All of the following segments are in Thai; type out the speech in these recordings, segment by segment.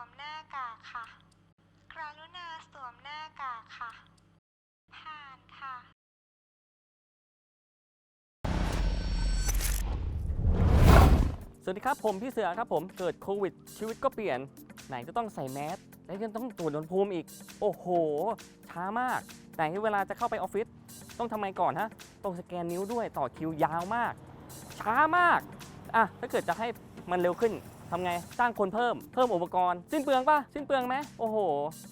วมหน้ากากค่ะ กรุณาสวมหน้ากากค่ะ ผ่านค่ะ สวัสดีครับผมพี่เสือครับผมเกิดโควิด ชีวิตก็เปลี่ยน ไหนจะต้องใส่แมสแล้วยังต้องตรวจอุณหภูมิอีก โอ้โห ช้ามากไหนเวลาจะเข้าไปออฟฟิศต้องทำไงก่อนฮะ ต้องสแกนนิ้วด้วยต่อคิวยาวมาก ช้ามาก อะ ถ้าเกิดจะให้มันเร็วขึ้น ทำไงจ้างคนเพิ่มเพิ่มอุปกรณ์สิ้นเปลืองปะสิ้นเปลืองไหมโอ้โห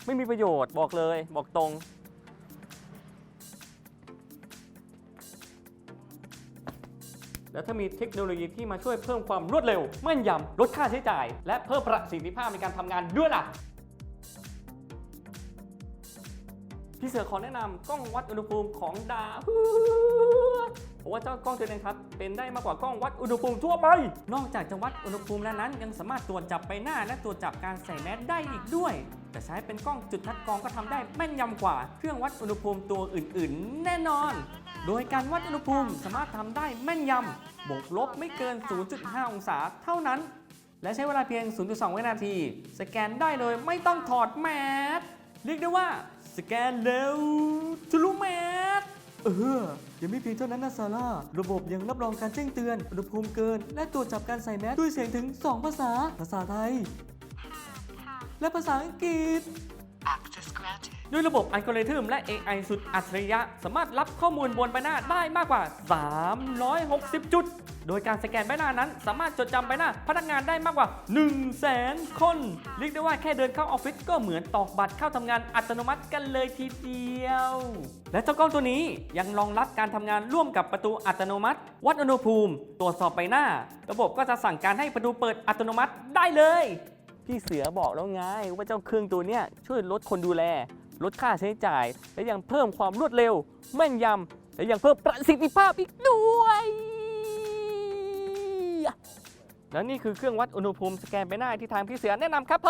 ไม่มีประโยชน์บอกเลยบอกตรงแล้วถ้ามีเทคโนโลยีที่มาช่วยเพิ่มความรวดเร็วแม่นยำลดค่าใช้จ่าย และเพิ่มประสิทธิภาพในการทำงานด้วยล่ะ พี่เสือขอแนะนำกล้องวัดอุณหภูมิของดาเพราะว่าเจ้ากล้องตัวนี้ครับเป็นได้มากกว่ากล้องวัดอุณหภูมิทั่วไป นอกจากจะวัดอุณหภูมิแล้วนั้น ยังสามารถตรวจจับใบหน้าและตรวจจับการใส่แมสได้อีกด้วย แต่ใช้เป็นกล้องจุดคัดกรองก็ทำได้แม่นยำกว่าเครื่องวัดอุณหภูมิตัวอื่นๆ แน่นอน โดยการวัดอุณหภูมิสามารถทำได้แม่นยำบวกลบไม่เกิน 0.5 องศาเท่านั้น และใช้เวลาเพียง 0.2 วินาที สแกนได้เลยไม่ต้องถอดแมสเรียกได้ว่า สแกนเร็วทะลุแมสเออยังไม่เพียงเท่านั้นนะซาร่า ระบบยังรับรองการแจ้งเตือนอุณหภูมิเกิน และตรวจจับการใส่แมสด้วยเสียงถึง 2 ภาษา ภาษาไทย และภาษาอังกฤษ ด้วยระบบอัลกอริทึมและ AI สุดอัจฉริยะ สามารถรับข้อมูลบนใบหน้าได้มากกว่า 360 จุด โดยการสแกนใบหน้านั้น สามารถจดจำใบหน้าพนักงานได้มากกว่า 1 0 0 0 0แคน เรียกได้ว่าแค่เดินเข้าออฟฟิศก็เหมือนตอกบัตรเข้าทำงานอัตโนมัติกันเลยทีเดียว และเจ้ากล้องตัวนี้ยังรองรับการทำงานร่วมกับประตูอัตโนมัติ วัดอุณหภูมิ ตรวจสอบใบหน้า ระบบก็จะสั่งการให้ประตูเปิดอัตโนมัติได้เลย พี่เสือบอกแล้วไงว่าเจ้าเครื่องตัวเนี้ยช่วยลดคนดูแล ลดค่าใช้จ่าย และยังเพิ่มความรวดเร็ว แม่นยำและยังเพิ่มประสิทธิภาพอีกด้วย แล้วนี่คือเครื่องวัดอุณหภูมิสแกนใบหน้าที่ทางพี่เสือแนะนำครับผ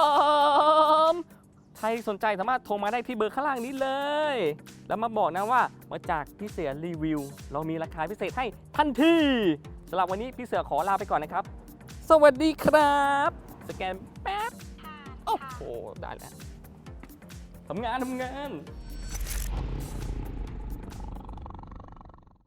มใครสนใจสามารถโทรมาได้ที่เบอร์ข้างล่างนี้เลย แล้วมาบอกนะว่ามาจากพี่เสือรีวิว เรามีราคาพิเศษให้ทันทีสำหรับวันนี้พี่เสือขอลาไปก่อนนะครับ สวัสดีครับ สแกนแป๊บผ่านโอ้ค่ะโห ได้แล้ว ทำงาน ทำงาน